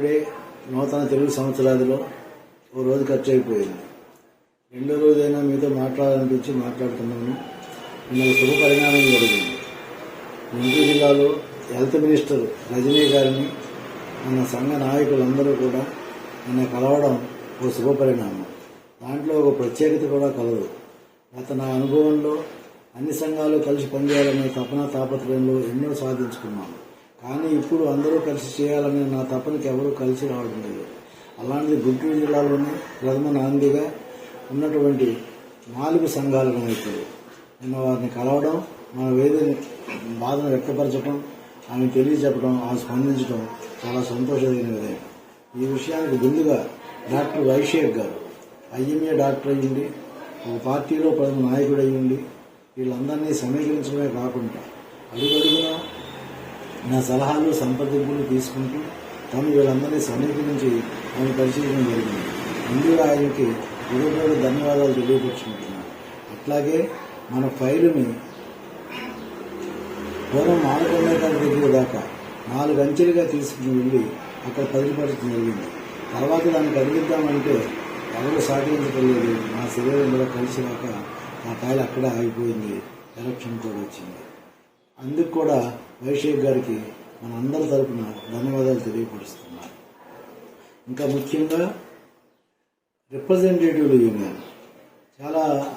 ఇప్పుడే నూతన తెలుగు సంవత్సరాదిలో ఓ రోజు ఖర్చు అయిపోయింది రెండో రోజైనా మీతో మాట్లాడాలనిపించి మాట్లాడుతున్నాను. నిన్న శుభ పరిణామం జరిగింది. గుంటూరు జిల్లాలో హెల్త్ మినిస్టర్ రజనీ గారిని మన సంఘ నాయకులందరూ కూడా నిన్న కలవడం ఓ శుభ పరిణామం. దాంట్లో ఒక ప్రత్యేకత కూడా కలదు. గత నా అనుభవంలో అన్ని సంఘాలు కలిసి పనిచేయాలనే తపన తాపత్రయంలో ఎన్నో సాధించుకున్నాను. కానీ ఇప్పుడు అందరూ కలిసి చేయాలనే నా తపనకి ఎవరూ కలిసి రావడం లేదు. అలాంటిది గుంటూరు జిల్లాలోనే ప్రథమ నాందిగా ఉన్నటువంటి నాలుగు సంఘాల నాయకులు నిన్న వారిని కలవడం మన వేదిని బాధను వ్యక్తపరచడం ఆమె తెలియచెప్పడం ఆమె స్పందించడం చాలా సంతోషమైనదే ఈ విషయానికి ముందుగా డాక్టర్ వైషేక్ గారు ఐఎంఏ డాక్టర్ అయ్యింది ఒక పార్టీలో ప్రథమ నాయకుడు అయ్యింది వీళ్ళందరినీ సమీకరించడమే కాకుండా అడుగడుగునా నా సలహాలు సంప్రదింపులు తీసుకుంటూ తాను వీళ్ళందరినీ సమీపించి ఆమె పరిశీలన జరిగింది. ముందుగా ఆయనకి హృదయపూర్వక ధన్యవాదాలు తెలియపరుచుకుంటున్నాను. అట్లాగే మన ఫైలుని పూర్వం మానకొండకాల దగ్గర దాకా నాలుగు అంచెలుగా తీసుకుని వెళ్ళి అక్కడ పదిలిపరచడం జరిగింది. తర్వాత దాన్ని కదిలిద్దామంటే ఎవరు సహకరించగలిగేది నా శరీరం కూడా కలిసి రాక నా కాయలు అక్కడ ఆగిపోయింది. ఎలక్షన్ కూడా వచ్చింది. అందుకు కూడా వైషేక్ గారికి మన అందరి తరపున ధన్యవాదాలు తెలియపరుస్తున్నాను. ఇంకా ముఖ్యంగా రిప్రజెంటేటివ్లు యూనియన్ చాలా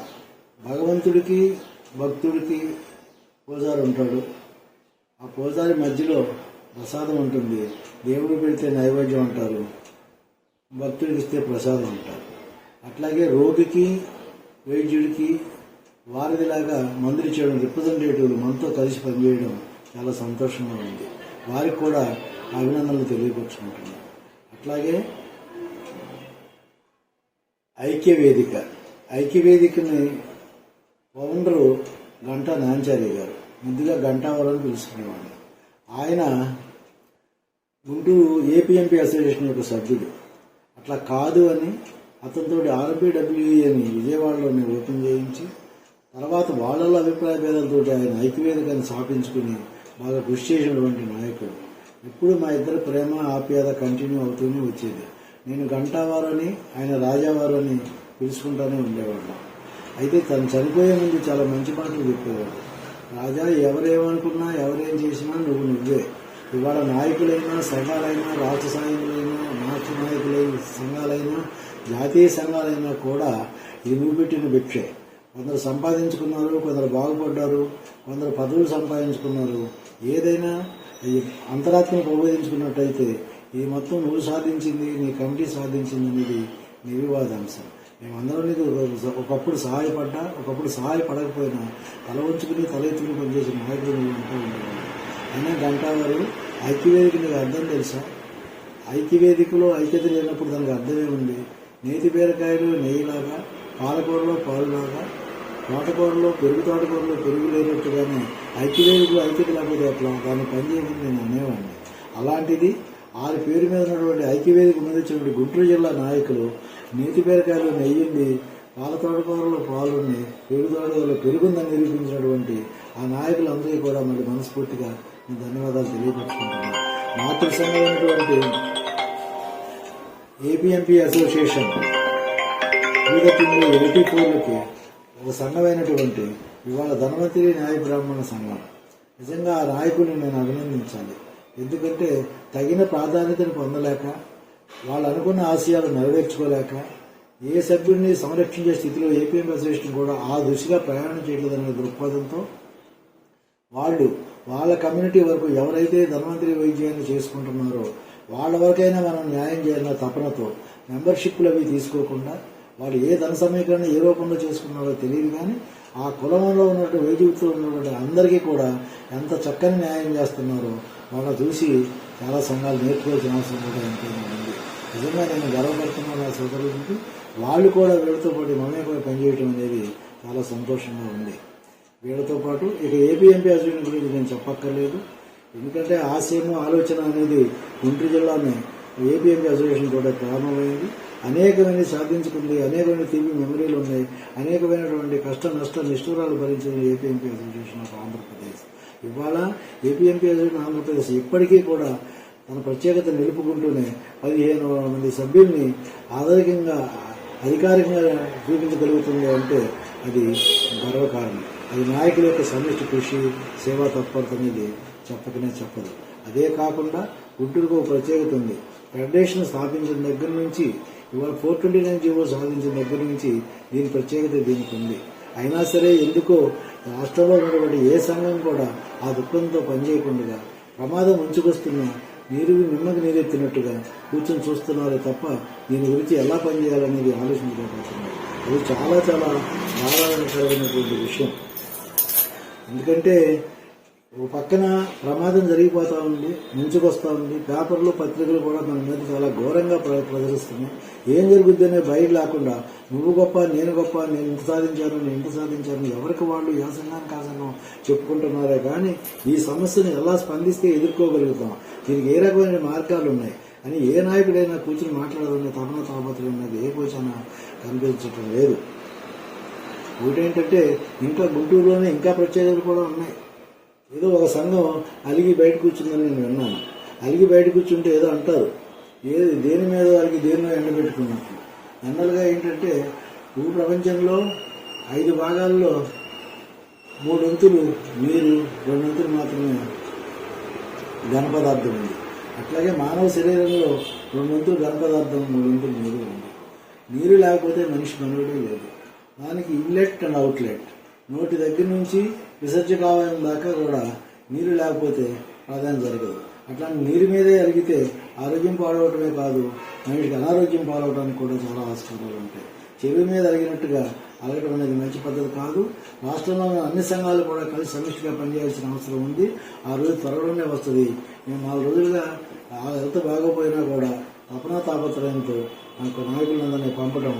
భగవంతుడికి భక్తుడికి పూజారి ఉంటాడు. ఆ పూజారి మధ్యలో ప్రసాదం ఉంటుంది. దేవుడు పెడితే నైవేద్యం అంటారు. భక్తుడికి ఇస్తే ప్రసాదం అంటారు. అట్లాగే రోగికి వైద్యుడికి వారిదిలాగా మందులు చేయడం రిప్రజెంటేటివ్లు మనతో కలిసి పనిచేయడం చాలా సంతోషంగా ఉంది. వారికి కూడా అభినందనలు తెలియపరుచుకుంటున్నాను. అట్లాగే ఐక్య వేదిక ఐక్య వేదికని ఫౌండరు గంటా నాంచారి గారు ముందుగా గంటావరం పిలుచుకునేవాడిని ఆయన గుంటూరు ఏపీఎంపీ అసోసియేషన్ యొక్క సభ్యుడు. అట్లా కాదు అని అతనితో ఆర్బీడబ్ల్యూఏని విజయవాడలోనే ఓపెన్ చేయించి తర్వాత వాళ్ళలో అభిప్రాయ భేదాలతో ఆయన ఐక్యవేదికను స్థాపించుకుని బాగా కృషి చేసినటువంటి నాయకుడు. ఇప్పుడు మా ఇద్దరు ప్రేమ ఆప్యాయత కంటిన్యూ అవుతూనే వచ్చేది. నేను గంటావారు అని ఆయన రాజావారు అని పిలుచుకుంటానే ఉండేవాళ్ళం అయితే తను చనిపోయే ముందు చాలా మంచి మాటలు చెప్పేవాడు. రాజా ఎవరేమనుకున్నా ఎవరేం చేసినా నువ్వు నువ్వే. ఇవాళ నాయకులైనా సంఘాలైనా రాష్ట్ర సాయులైనా రాష్ట్ర నాయకులైన సంఘాలైనా జాతీయ సంఘాలైనా కూడా ఇది నువ్వు పెట్టిన భిక్షే కొందరు సంపాదించుకున్నారు కొందరు బాగుపడ్డారు కొందరు పదవులు సంపాదించుకున్నారు. ఏదైనా ఈ అంతరాత్మను ప్రబోధించుకున్నట్టయితే ఈ మొత్తం నువ్వు సాధించింది నీ కమిటీ సాధించింది అనేది నిర్వివాదాంశం మేమందరం నీకు ఒకప్పుడు సహాయపడ్డా ఒకప్పుడు సహాయపడకపోయినా తల ఉంచుకుని తల ఎత్తుకుని పనిచేసిన నాయకులు నువ్వు అంటూ ఉండేవాడు అయినా గంటావారు ఐక్యవేదిక నీకు అర్థం తెలుసా? ఐక్యవేదికలో ఐక్యత లేనప్పుడు దానికి అర్థమే ఉంది నేతి బీరకాయలు నెయ్యిలాగా పాలకూరలో పాలులాగా తోటకూరలో పెరుగు తోటకూరలో పెరుగు లేనట్టుగానే ఐక్యవేదికలో ఐక్యత లేకపోతే ఎట్లా? దాన్ని పనిచేయమని నేను అనేవాడిని. అలాంటిది ఆరు పేరు మీద ఉన్నటువంటి ఐక్యవేదిక మీద వచ్చినటువంటి గుంటూరు జిల్లా నాయకులు నీతి పేరకాయలు నెయ్యింది పాల తోటకూరలో పాలుండి పెరుగు తోటకూరలో పెరుగుందని నిరూపించినటువంటి ఆ నాయకులందరికీ కూడా మళ్ళీ మనస్ఫూర్తిగా నేను ధన్యవాదాలు తెలియపరుచుకుంటున్నాను. మాతృ సంఘమైనటువంటి ఏపీఎంపీ అసోసియేషన్ వివిధ తిండి ఎయిటీ ఫోర్లకి ఒక సంఘమైనటువంటి ఇవాళ ధనవంతరి న్యాయ బ్రాహ్మణ సంఘం. నిజంగా ఆ నాయకుడిని నేను అభినందించాలి. ఎందుకంటే తగిన ప్రాధాన్యతను పొందలేక వాళ్ళు అనుకున్న ఆశయాలు నెరవేర్చుకోలేక ఏ సభ్యుడిని సంరక్షించే స్థితిలో ఏపీఎం అసోసియేషన్ కూడా ఆ దిశగా ప్రయాణం చేయలేదనే దృక్పథంతో వాళ్ళు వాళ్ళ కమ్యూనిటీ వరకు ఎవరైతే ధనవంతరి వైద్యాన్ని చేసుకుంటున్నారో వాళ్ళ వరకైనా మనం న్యాయం చేయాలన్న తపనతో మెంబర్షిప్లు అవి తీసుకోకుండా వాళ్ళు ఏ ధన సమీకరణ ఏ రూపంలో చేసుకున్నారో తెలియదు కానీ ఆ కులంలో ఉన్నటువంటి వైద్యుక్తులు ఉన్నటువంటి అందరికీ కూడా ఎంత చక్కని న్యాయం చేస్తున్నారో వాళ్ళని చూసి చాలా సంఘాలు నేర్చుకోవాల్సిన అవసరం కూడా ఎంతైనా ఉంది. నిజంగా నేను గర్వపడుతున్నాను ఆ సోదరులకి. వాళ్ళు కూడా వీళ్ళతో పాటు మనమే కూడా పనిచేయటం అనేది చాలా సంతోషంగా ఉంది. వీళ్ళతో పాటు ఇక ఏపీఎంపీ అసోసియేషన్ గురించి నేను చెప్పక్కర్లేదు. ఎందుకంటే ఆశయము ఆలోచన అనేది గుంటూరు జిల్లానే ఏపీఎంపీ అసోసియేషన్ కూడా ప్రారంభమైంది. అనేకమైన సాధించుకుంది అనేకమైన తీపి మెమరీలు ఉన్నాయి అనేకమైనటువంటి కష్ట నష్ట నిష్ఠూరాలు భరించిన ఏపీఎంపీ అసోసియేషన్ ఆఫ్ ఆంధ్రప్రదేశ్. ఇవాళ ఏపీఎంపీ అసోసియేషన్ ఆంధ్రప్రదేశ్ ఇప్పటికీ కూడా తన ప్రత్యేకత నిలుపుకుంటూనే పదిహేను మంది సభ్యుల్ని ఆధారికంగా అధికారికంగా చూపించగలుగుతుంది అంటే అది గర్వకారణం. అది నాయకుల యొక్క సమిష్టి కృషి సేవా తత్పరత అనేది చెప్పకనే చెప్పదు. అదే కాకుండా గుంటూరుకు ఒక ప్రత్యేకత ఉంది. ఫెడరేషన్ స్థాపించిన దగ్గర నుంచి ఇవాళ ఫోర్ ట్వంటీ నైన్ జీవో సాధించిన దగ్గర నుంచి దీని ప్రత్యేకత దీనికి ఉంది. అయినా సరే ఎందుకో రాష్ట్రంలో ఉన్నటువంటి ఏ సంఘం కూడా ఆ దుఃఖంతో పనిచేయకుండా ప్రమాదం ఉంచుకొస్తున్నా నీరు నిమ్మకి నీరెత్తినట్టుగా కూర్చొని చూస్తున్నారే తప్ప దీని గురించి ఎలా పనిచేయాలనేది ఆలోచించలేకపోతున్నారు అది చాలా చాలా బాధాకరమైనటువంటి విషయం. ఎందుకంటే ఒక పక్కన ప్రమాదం జరిగిపోతా ఉంది ముంచుకొస్తా ఉంది. పేపర్లు పత్రికలు కూడా మన మీద చాలా ఘోరంగా ప్ర- ప్రదర్శిస్తున్నాయి ఏం జరుగుద్ది అనే బయట లేకుండా నువ్వు గొప్ప నేను గొప్ప నేను ఇంత సాధించాను నేను ఇంత సాధించాను ఎవరికి వాళ్ళు ఏ సంఘానికి ఆ సంఘం చెప్పుకుంటున్నారే? కానీ ఈ సమస్యను ఎలా స్పందిస్తే ఎదుర్కోగలుగుతాం? దీనికి ఏ రకమైన మార్గాలు ఉన్నాయి? అని ఏ నాయకుడైనా కూర్చుని మాట్లాడాలనే తపన తాపత్రం ఉన్నది ఏ కోచన కనిపించటం లేదు. ఒకటేంటంటే ఇంకా గుంటూరులోనే ఇంకా ప్రత్యేకతలు కూడా ఉన్నాయి. ఏదో ఒక సంఘం అలిగి బయట కూర్చుందని నేను విన్నాను. అలిగి బయట కూర్చుంటే ఏదో అంటారు. ఏది దేని మీద వాళ్ళకి దేనిలో ఎండబెట్టుకున్నట్టు జనరల్గా ఏంటంటే భూ ప్రపంచంలో ఐదు భాగాల్లో మూడు వంతులు నీరు రెండు వంతులు మాత్రమే ఘన పదార్థం ఉంది. అట్లాగే మానవ శరీరంలో రెండు వంతులు ఘన పదార్థం మూడు వంతులు నీరు ఉంది. నీరు లేకపోతే మనిషి మనుగడే లేదు. దానికి ఇన్లెట్ అండ్ అవుట్లెట్. నోటి దగ్గర నుంచి విసర్జకావయం దాకా కూడా నీరు లేకపోతే ప్రాధాన్యం జరగదు. అట్లా నీరు మీదే అరిగితే ఆరోగ్యం పాడవటమే కాదు మనిషికి అనారోగ్యం పాడవడానికి కూడా చాలా ఆస్కారాలు ఉంటాయి. చెవి మీద అరిగినట్టుగా అరగడం అనేది మంచి పద్ధతి కాదు. రాష్ట్రంలో అన్ని సంఘాలు కూడా కలిసి సమిష్టిగా పనిచేయాల్సిన అవసరం ఉంది. ఆ రోజు త్వరలోనే వస్తుంది. మేము నాలుగు రోజులుగా ఎంత హెల్త్ బాగోపోయినా కూడా తపనా తాపత్రయంతో నాకు నాయకులందరినీ పంపడం